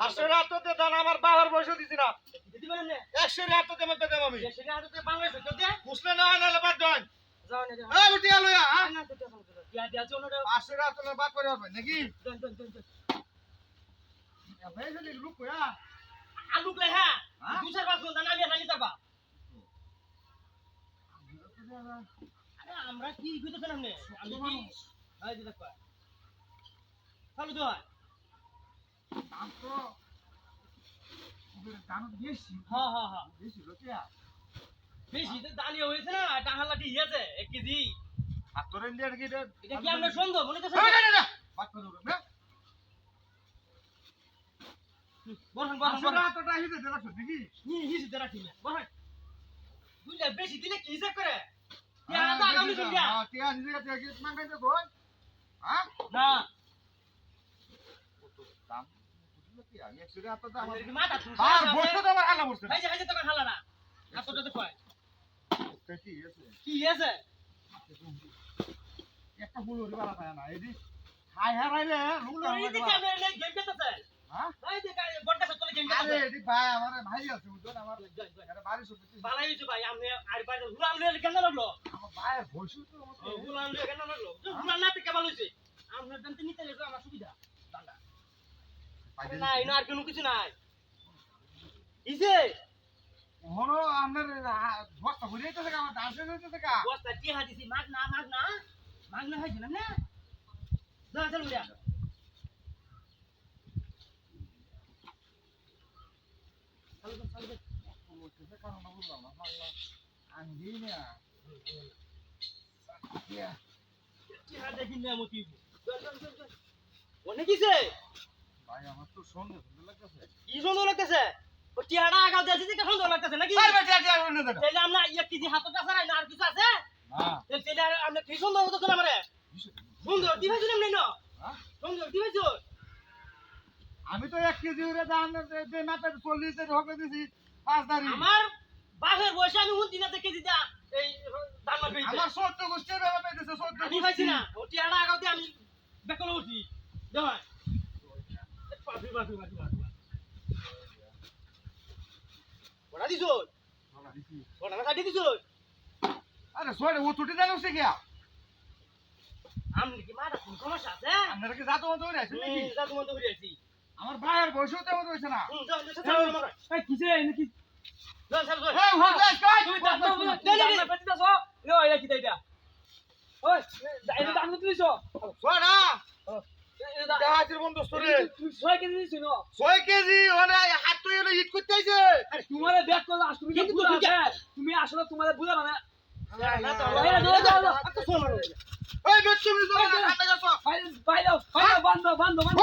হাসের হাততে দান আমার বাবার বয়স দিছি না। দিদি বলেন না? একশের হাততে আমি পেতাম আমি। দেশের হাতে বাংলাদেশ হচ্ছে বুঝলে না হয় নাহলে বাদ দেন। যাও না যাও। এই উঠি আলো হ্যাঁ? না তো তো দিয়া দিয়া জন্য হাসের হাততে বাদ করে হবে নাকি? দন দন দন ভাই যদি লুক কয়া আলু লে হ্যাঁ? হ্যাঁ? চার পাঁচ ঘণ্টা আমি হানি যাবা আরে আমরা কি কইতেছেন আপনি? আমি কি এই যে দেখো। চালু তো হয় দাম তো দাম বেশি। হ্যাঁ হ্যাঁ হ্যাঁ বেশি লোকিয়া বেশি তো দাঁড়িয়ে হয়েছে না টাহালাটি ইয়েছে এক কেজি। হাতর ইন্ডিয়ার কি এটা কি আমরা সন্দেহ মনে করছেন না না না বাদ করে দেবো না। বরহান বরহান হাসের বরহান। হাতটা হিসেবে দিলা শুধু নি হিসি দেরা ঠিক না। বরহান বুঝলে বেশি দিলে কি হিসাব করে? ইয়া হ্যাঁ টিয়া কি কই? হ্যাঁ? না। দাম? সত্যি আরে ভাই আমার ভাই আছে? বুঝছেন আমার এখানে বাড়ি শুনতে বালাই আমি আর বাইরে হুলান লয়ে কেন লাগল আমার ভালো হইছে আমরা জানতে নিতে লাগল আমার সুবিধা দাঁড়া না। ইনো আর কোনো কিছু নাই। ইসে! মনো আপনার বস্তা ভরে যেতে আমার ডান্সে যেতে দেখা বস্তা কি হাদিছি মাগ না মাগ না। মাগ না হইছে না না? চল উড়া চল চল কি সুন্দর লাগতেছে? ও টিয়াটা আগাও দিয়েছে যে সুন্দর লাগতেছে নাকি? আরে বেটা দিয়া অন্য দেখা তাহলে আমরা এক কেজি না আর কিছু আছে? না। তাহলে তাহলে আমরা কি সুন্দর হতো না আমারে? সুন্দর দিবাইছো না না? সুন্দর দিবাইছো আমি তো এক কেজি উড়ে দান যে মাপে চল্লিশ হবে দিছি পাঁচ দাঁড়ি। আমার বাপের বয়সে আমি উন দিনাতে কেজি দা এই ধান মার পেয়েছে আমার সত্য গোষ্ঠীর ব্যাপার পেয়েছে সত্য আমি পাইছি না ও টিয়াটা আগাও দিয়ে আমি বেকলে উঠি। দেখ বড়া দিছো না কাটি দিছো আরে সোরে ও ছুটি জানো সে গিয়া আমি কি মারা কোন সমস্যা আছে আপনারা কি জাতো মতো হয়ে আছে নাকি হুম, যা তোমার তো আমার ভাইয়ের বয়সও তেমন হয়েছে না হুম, যাও, যাও, যাও, যাও, যাও, এই কিসে নাকি যাও, যাও, যাও। এই হুদাস কই তুমি দাম দাম তুমি দাম দাও লো এটা কি দাইটা ওই এটা দাম তুলিছ সোনা এটা দাম রে ছয় কেজি দিছ ন? ছয় কেজি? ওরে হাত তো এলো হিট করতে আইছে। তোমারে ব্যাক করলে আস তুমি কিন্তু কিন্তু তুমি আসলে তোমারে বুঝা মানে ওই তুমি ভাই দাও বান্ধ বান্ধ বান্ধ